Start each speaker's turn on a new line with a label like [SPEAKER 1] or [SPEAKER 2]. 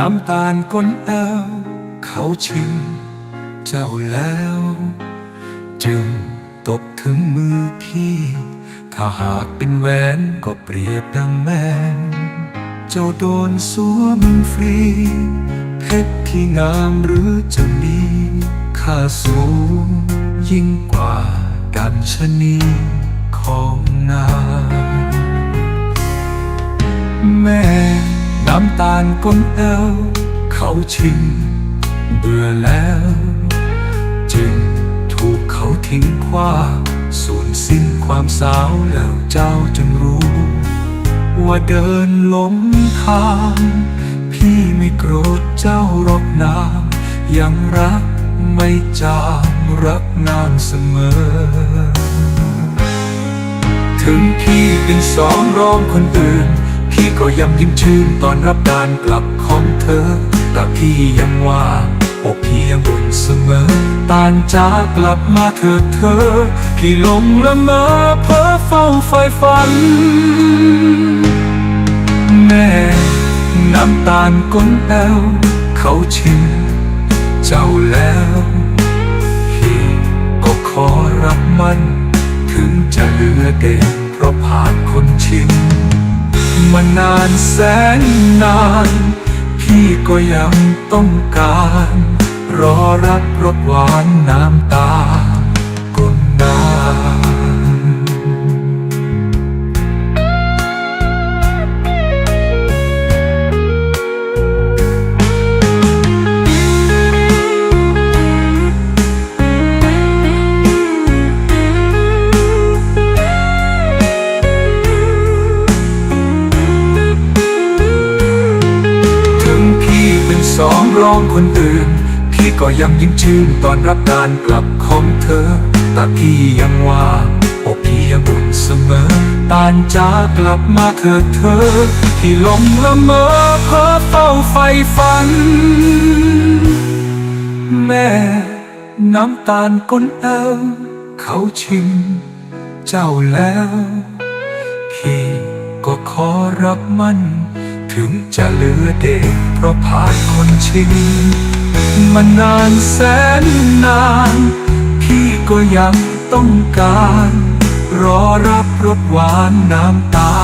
[SPEAKER 1] น้ำตาลก้นแอวเขาชิมเจ้าแล้ว จึงตกถึงมือพี่ ถ้าหากเป็นแหวนก็เปรียบดังแมนเจ้าโดนสวมฟรี เพชรที่งามหรือจะมีค่าสูง ยิ่งกว่ากันชนีของนางแม่ น้ำตาลก้นแอวเขาชิมเบื่อแล้ว จึงถูกเขาทิ้งขว้าสูญสิ้นความสาวแล้วเจ้าจึงรู้ ว่าเดินหลงทาง พี่ไม่โกรธเจ้ารอกนางยังรักไม่จางรักงานเสมอ ถึงพี่เป็นสองรองคนอื่น พี่ก็ยังยิ้มชื่นตอนรับการกลับของเธอ แต่พี่ยังว่าอกพี่ยังบุญเสมอตานจ้ากลับมาเถิดเธอ พี่ลงละเมอเพ้อเฝ้าไฟฝัน แม่น้ำตาลก้นแอวเขาชิมเจ้าแล้วพี่ก็ขอรับมัน ถึงจะเหลือเด่นเพราะผ่านคนชิม มานานแสนนาน พี่ก็ยังต้องการ รอรับรสหวานน้ำตา สองรองคนอื่น พี่ก็ยังยิ้มชื่นตอนรับการกลับของเธอแต่พี่ยังว่าอกพี่ยังบุญเสมอตานจากลับมาเถิดเธอ ที่ลงละเมอเพ้อเฝ้าไฟฝัน แม่น้ำตาลก้นแอวเขาชิมเจ้าแล้ว พี่ก็ขอรับมัน ถึงจะเหลือเด็กเพราะผ่านคนชินมานานแสนนาน พี่ก็ยังต้องการ รอรับรสหวานน้ำตา